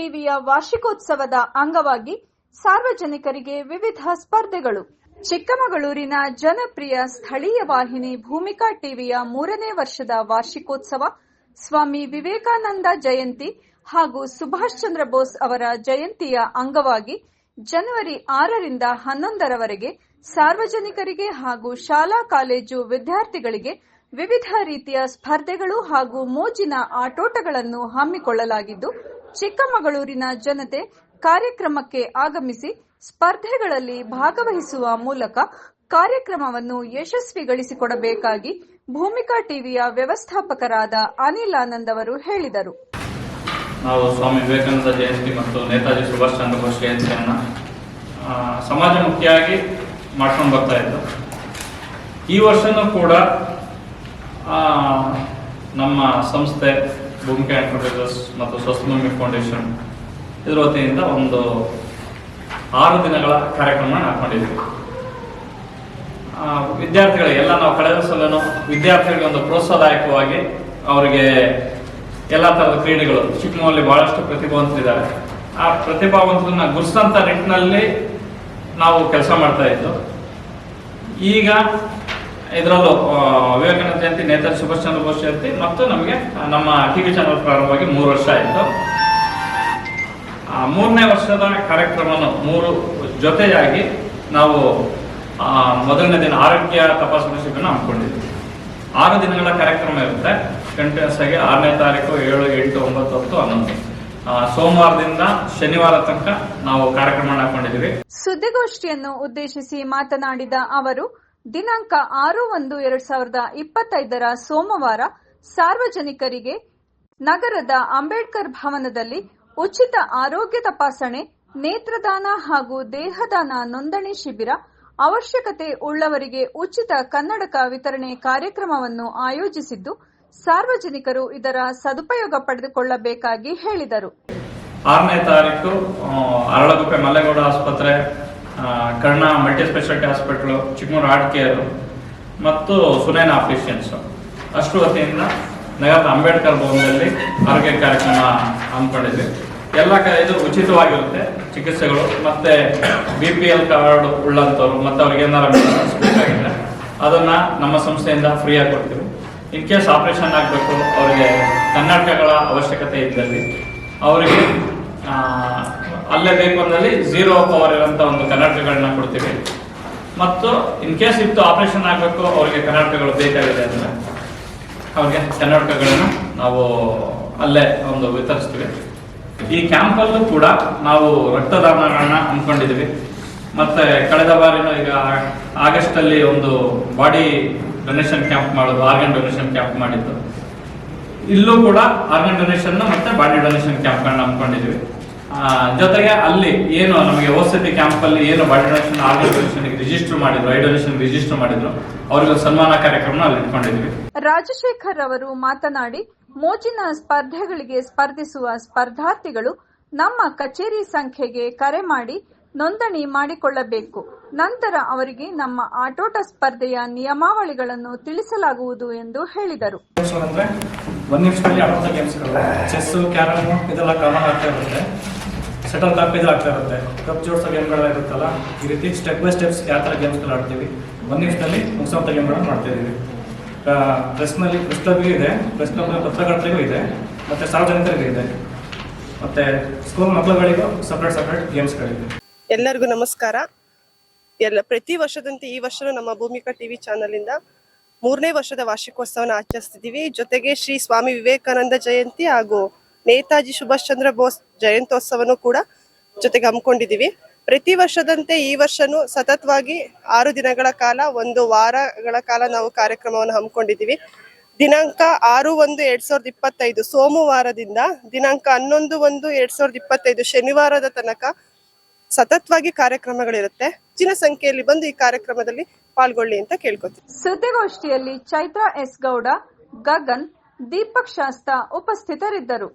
ಟಿವಿಯ ವಾರ್ಷಿಕೋತ್ಸವದ ಅಂಗವಾಗಿ ಸಾರ್ವಜನಿಕರಿಗೆ ವಿವಿಧ ಸ್ಪರ್ಧೆಗಳು. ಚಿಕ್ಕಮಗಳೂರಿನ ಜನಪ್ರಿಯ ಸ್ಥಳೀಯ ವಾಹಿನಿ ಭೂಮಿಕಾ ಟಿವಿಯ ಮೂರನೇ ವರ್ಷದ ವಾರ್ಷಿಕೋತ್ಸವ, ಸ್ವಾಮಿ ವಿವೇಕಾನಂದ ಜಯಂತಿ ಹಾಗೂ ಸುಭಾಷ್ ಚಂದ್ರ ಬೋಸ್ ಅವರ ಜಯಂತಿಯ ಅಂಗವಾಗಿ ಜನವರಿ ಆರರಿಂದ ಹನ್ನೊಂದರವರೆಗೆ ಸಾರ್ವಜನಿಕರಿಗೆ ಹಾಗೂ ಶಾಲಾ ಕಾಲೇಜು ವಿದ್ಯಾರ್ಥಿಗಳಿಗೆ ವಿವಿಧ ರೀತಿಯ ಸ್ಪರ್ಧೆಗಳು ಹಾಗೂ ಮೋಜಿನ ಆಟೋಟಗಳನ್ನು ಹಮ್ಮಿಕೊಳ್ಳಲಾಗಿದ್ದು ಚಿಕ್ಕಮಗಳೂರಿನ ಜನತೆ ಕಾರ್ಯಕ್ರಮಕ್ಕೆ ಆಗಮಿಸಿ ಸ್ಪರ್ಧೆಗಳಲ್ಲಿ ಭಾಗವಹಿಸುವ ಮೂಲಕ ಕಾರ್ಯಕ್ರಮವನ್ನು ಯಶಸ್ವಿಗೊಳಿಸಿಕೊಡಬೇಕಾಗಿ ಭೂಮಿಕಾ ಟಿವಿಯ ವ್ಯವಸ್ಥಾಪಕರಾದ ಅನಿಲ್ ಆನಂದ್ ಅವರು ಹೇಳಿದರು. ನಾವು ಸ್ವಾಮಿ ವಿವೇಕಾನಂದ ಜಯಂತಿ ಮತ್ತು ನೇತಾಜಿ ಸುಭಾಷ್ ಚಂದ್ರ ಬೋಸ್ ಜಯಂತಿಯನ್ನು ಸಮಾಜಮುಖಿಯಾಗಿ ಮಾಡ್ಕೊಂಡು ಬರ್ತಾ ಇದ್ದು. ಈ ವರ್ಷನೂ ಕೂಡ ನಮ್ಮ ಸಂಸ್ಥೆ ಭೂಮಿಕಾ ಎಂಟರ್ಪ್ರೈಸಸ್ ಮತ್ತು ಸ್ವಸ್ಥಭೂಮಿ ಫೌಂಡೇಶನ್ ಇದರ ವತಿಯಿಂದ ಒಂದು ಆರು ದಿನಗಳ ಕಾರ್ಯಕ್ರಮ ಹಾಕೊಂಡಿದ್ವಿ ವಿದ್ಯಾರ್ಥಿಗಳಿಗೆ ಎಲ್ಲ ನಾವು ಕಳೆದ ಸಲನು ವಿದ್ಯಾರ್ಥಿಗಳಿಗೆ ಒಂದು ಪ್ರೋತ್ಸಾಹದಾಯಕವಾಗಿ ಅವರಿಗೆ ಎಲ್ಲ ಥರದ ಕ್ರೀಡೆಗಳು ಚಿಕ್ಕಮಗಳೂರಲ್ಲಿ ಬಹಳಷ್ಟು ಪ್ರತಿಭಾವಂತರಿದ್ದಾರೆ. ಆ ಪ್ರತಿಭಾವಂತರನ್ನ ಗುರುತಿಸಂತ ನಿಟ್ಟಿನಲ್ಲಿ ನಾವು ಕೆಲಸ ಮಾಡ್ತಾ ಇದ್ದು ಈಗ ಇದರಲ್ಲೂ ವಿವೇಕಾನಂದ ಜಯಂತಿ, ನೇತಾಜಿ ಸುಭಾಷ್ ಚಂದ್ರ ಬೋಸ್ ಜಯಂತಿ, ಮತ್ತು ನಮಗೆ ನಮ್ಮ ನಮ್ಮ ಟಿವಿ ಚಾನಲ್ ಪ್ರಾರಂಭವಾಗಿ ಮೂರು ವರ್ಷ ಆಯಿತು. ಮೂರನೇ ವರ್ಷದ ಕಾರ್ಯಕ್ರಮವನ್ನು ಮೂರು ಜೊತೆಯಾಗಿ ನಾವು ಮೊದಲನೇ ದಿನ ಆರೋಗ್ಯ ತಪಾಸಣಾ ಶಿಬಿರ ಹಮ್ಮಿಕೊಂಡಿದ್ವಿ. ಆರು ದಿನಗಳ ಕಾರ್ಯಕ್ರಮ ಇರುತ್ತೆ. ಕಂಟಿನ್ಯೂಸ್ ಆಗಿ ಆರನೇ ತಾರೀಕು ಏಳು, ಎಂಟು, ಒಂಬತ್ತು, ಹತ್ತು, ಹನ್ನೊಂದು. ಸೋಮವಾರದಿಂದ ಶನಿವಾರ ತನಕ ನಾವು ಕಾರ್ಯಕ್ರಮ ಹಾಕೊಂಡಿದ್ದೀವಿ ಸುದ್ದಿಗೋಷ್ಠಿಯನ್ನು ಉದ್ದೇಶಿಸಿ ಮಾತನಾಡಿದ ಅವರು ದಿನಾಂಕ ಆರು ಒಂದು ಎರಡ್ ಸಾವಿರದ ಇಪ್ಪತ್ತೈದರ ಸೋಮವಾರ ಸಾರ್ವಜನಿಕರಿಗೆ ನಗರದ ಅಂಬೇಡ್ಕರ್ ಭವನದಲ್ಲಿ ಉಚಿತ ಆರೋಗ್ಯ ತಪಾಸಣೆ, ನೇತ್ರದಾನ ಹಾಗೂ ದೇಹದಾನ ನೋಂದಣಿ ಶಿಬಿರ, ಅವಶ್ಯಕತೆ ಉಳ್ಳವರಿಗೆ ಉಚಿತ ಕನ್ನಡಕ ವಿತರಣೆ ಕಾರ್ಯಕ್ರಮವನ್ನು ಆಯೋಜಿಸಿದ್ದು, ಸಾರ್ವಜನಿಕರು ಇದರ ಸದುಪಯೋಗ ಪಡೆದುಕೊಳ್ಳಬೇಕಾಗಿ ಹೇಳಿದರು. ಆರನೇ ತಾರೀಕು ಅರಳಗುಪ್ಪೆ ಮಲ್ಲೇಗೌಡ ಆಸ್ಪತ್ರೆ Karna multi speciality hospital Chikkamooru heart care ಮತ್ತು ಸುನೈನ ಆಫೀಷಿಯನ್ಸ್ ಅಷ್ಟು ವತಿಯಿಂದ ನಗರದ ಅಂಬೇಡ್ಕರ್ ಭವನದಲ್ಲಿ ಆರೋಗ್ಯ ಕಾರ್ಯಕ್ರಮ ಹಮ್ಮಿಕೊಂಡಿದ್ವಿ. ಎಲ್ಲ ಕ, ಇದು ಉಚಿತವಾಗಿರುತ್ತೆ ಚಿಕಿತ್ಸೆಗಳು. ಮತ್ತೆ ಬಿ ಪಿ ಎಲ್ ಕಾರ್ಡ್ ಉಳ್ಳಂಥವ್ರು, ಮತ್ತೆ ಅವ್ರಿಗೆ ಏನಾರ ಅದನ್ನ ನಮ್ಮ ಸಂಸ್ಥೆಯಿಂದ ಫ್ರೀಯಾಗಿ ಕೊಡ್ತೀವಿ. ಇನ್ ಕೇಸ್ ಆಪರೇಷನ್ ಆಗಬೇಕು, ಅವರಿಗೆ ಕನ್ನಡಕಗಳ ಅವಶ್ಯಕತೆ ಇದ್ದಲ್ಲಿ, ಅವರಿಗೆ ಅಲ್ಲೇ ಬೇಕು ಅಂದಲ್ಲಿ ಜೀರೋ ಪವರ್ ಇರುವಂಥ ಒಂದು ಕನ್ನಡಕಗಳನ್ನ ಕೊಡ್ತೀವಿ. ಮತ್ತು ಇನ್ ಕೇಸ್ ಇತ್ತು ಆಪರೇಷನ್ ಆಗಬೇಕು, ಅವರಿಗೆ ಕನ್ನಡಕಗಳು ಬೇಕಾಗಿದೆ ಅಂದರೆ ಅವ್ರಿಗೆ ಕನ್ನಡಕಗಳನ್ನು ನಾವು ಅಲ್ಲೇ ಒಂದು ವಿತರಿಸ್ತೀವಿ. ಈ ಕ್ಯಾಂಪಲ್ಲೂ ಕೂಡ ನಾವು ರಕ್ತದಾನಗಳನ್ನ ಅಂದ್ಕೊಂಡಿದ್ದೀವಿ ಮತ್ತೆ ಕಳೆದ ಬಾರಿನೂ ಈಗ ಆಗಸ್ಟ್ ಅಲ್ಲಿ ಒಂದು ಬಾಡಿ ಡೊನೇಷನ್ ಕ್ಯಾಂಪ್ ಮಾಡೋದು ಆರ್ಗನ್ ಡೊನೇಷನ್ ಕ್ಯಾಂಪ್ ಮಾಡಿದ್ದು. ಇಲ್ಲೂ ಕೂಡ ಆರ್ಗನ್ ಡೊನೇಷನ್ ಮತ್ತೆ ಬಾಡಿ ಡೊನೇಷನ್ ಕ್ಯಾಂಪ್ಗಳನ್ನ ಹಮ್ಮಿಕೊಂಡಿದ್ವಿ. ಜೊತೆಗೆ ಅಲ್ಲಿ ಏನು ನಮಗೆ ಓಸತಿ ಕ್ಯಾಂಪ್ ಅಲ್ಲಿ ಏನು body donation organ donation register ಮಾಡಿದ್ರು ಐ ಡೊನೇಷನ್ ರಿಜಿಸ್ಟರ್ ಮಾಡಿದ್ರು ಅವ್ರಿಗೆ ಸನ್ಮಾನ ಕಾರ್ಯಕ್ರಮ ಅಲ್ಲಿ ಇಟ್ಕೊಂಡಿದ್ವಿ. ರಾಜಶೇಖರ್ ಅವರು ಮಾತನಾಡಿ ಮೋಜಿನ ಸ್ಪರ್ಧೆಗಳಿಗೆ ಸ್ಪರ್ಧಿಸುವ ಸ್ಪರ್ಧಾರ್ಥಿಗಳು ನಮ್ಮ ಕಚೇರಿ ಸಂಖ್ಯೆಗೆ ಕರೆ ಮಾಡಿ ನೋಂದಣಿ ಮಾಡಿಕೊಳ್ಳಬೇಕು. ನಂತರ ಅವರಿಗೆ ನಮ್ಮ ಆಟೋಟ ಸ್ಪರ್ಧೆಯ ನಿಯಮಾವಳಿಗಳನ್ನು ತಿಳಿಸಲಾಗುವುದು ಎಂದು ಹೇಳಿದರು. ಒಂದು ನಿಮಿಷದಲ್ಲಿ ಆಡುವಂಥ ಗೇಮ್ಸ್ಗಳು ಚೆಸ್ ಕ್ಯಾರಮ್ ಇದೆಲ್ಲ ಕಾಮನ್ ಆಗ್ತಾ ಇರುತ್ತೆ. ಸೆಟಲ್ ಕಾಪ್ ಇದು ಆಗ್ತಾ ಇರುತ್ತೆ. ಕಪ್ ಜೋಡಿಸೋ ಗೇಮ್ಗಳೆಲ್ಲ ಇರುತ್ತಲ್ಲ, ಈ ರೀತಿ ಸ್ಟೆಪ್ ಬೈ ಸ್ಟೆಪ್ಸ್ ಯಾವ ಥರ ಗೇಮ್ಸ್ಗಳು ಆಡ್ತೀವಿ. ಒಂದು ನಿಮಿಷದಲ್ಲಿ ಮುಗಿಸೋಂಥ ಗೇಮ್ಗಳನ್ನ ಮಾಡ್ತಾ ಇದ್ದೀವಿ. ಪ್ರೆಸ್ನಲ್ಲಿ ಪ್ರೆಸ್ ಇದೆ. ಪ್ರೆಸ್ ಕ್ಲಬ್ ಪತ್ರಕರ್ತರಿಗೂ ಇದೆ. ಮತ್ತು ಸಾರ್ವಜನಿಕರಿಗೂ ಇದೆ. ಮತ್ತು ಸ್ಕೂಲ್ ಮಕ್ಕಳುಗಳಿಗೂ ಸಪ್ರೇಟ್ ಸಪ್ರೇಟ್ ಗೇಮ್ಸ್ಗಳಿದೆ ಎಲ್ಲರಿಗೂ ನಮಸ್ಕಾರ. ಎಲ್ಲ, ಪ್ರತಿ ವರ್ಷದಂತೆ ಈ ವರ್ಷ ನಮ್ಮ ಭೂಮಿಕಾ ಟಿವಿ ಚಾನಲ್ ಇಂದ ಮೂರನೇ ವರ್ಷದ ವಾರ್ಷಿಕೋತ್ಸವನ ಆಚರಿಸ್ತಿದ್ದೀವಿ. ಜೊತೆಗೆ ಶ್ರೀ ಸ್ವಾಮಿ ವಿವೇಕಾನಂದ ಜಯಂತಿ ಹಾಗೂ ನೇತಾಜಿ ಸುಭಾಷ್ ಚಂದ್ರ ಬೋಸ್ ಜಯಂತ್ಯೋತ್ಸವನು ಕೂಡ ಜೊತೆಗೆ ಹಮ್ಮಿಕೊಂಡಿದ್ದೀವಿ. ಪ್ರತಿ ವರ್ಷದಂತೆ ಈ ವರ್ಷನೂ ಸತತವಾಗಿ ಆರು ದಿನಗಳ ಕಾಲ, ಒಂದು ವಾರಗಳ ಕಾಲ ನಾವು ಕಾರ್ಯಕ್ರಮವನ್ನು ಹಮ್ಮಿಕೊಂಡಿದ್ದೀವಿ. ದಿನಾಂಕ ಆರು ಒಂದು ಎರಡ್ ಸಾವಿರದ ಇಪ್ಪತ್ತೈದು ಸೋಮವಾರದಿಂದ ದಿನಾಂಕ ಹನ್ನೊಂದು ಒಂದು ಎರಡ್ ಸಾವಿರದ ಇಪ್ಪತ್ತೈದು ಶನಿವಾರದ ತನಕ ಸತತವಾಗಿ ಕಾರ್ಯಕ್ರಮಗಳಿರುತ್ತೆ. ಹೆಚ್ಚಿನ ಸಂಖ್ಯೆಯಲ್ಲಿ ಬಂದು ಈ ಕಾರ್ಯಕ್ರಮದಲ್ಲಿ ಪಾಲ್ಗೊಳ್ಳಿ ಅಂತ ಕೇಳ್ಕೊತೀವಿ. ಸುದ್ದಿಗೋಷ್ಠಿಯಲ್ಲಿ ಚೈತ್ರಾ ಎಸ್ ಗೌಡ, ಗಗನ್, ದೀಪಕ್ ಶಾಸ್ತ ಉಪಸ್ಥಿತರಿದ್ದರು.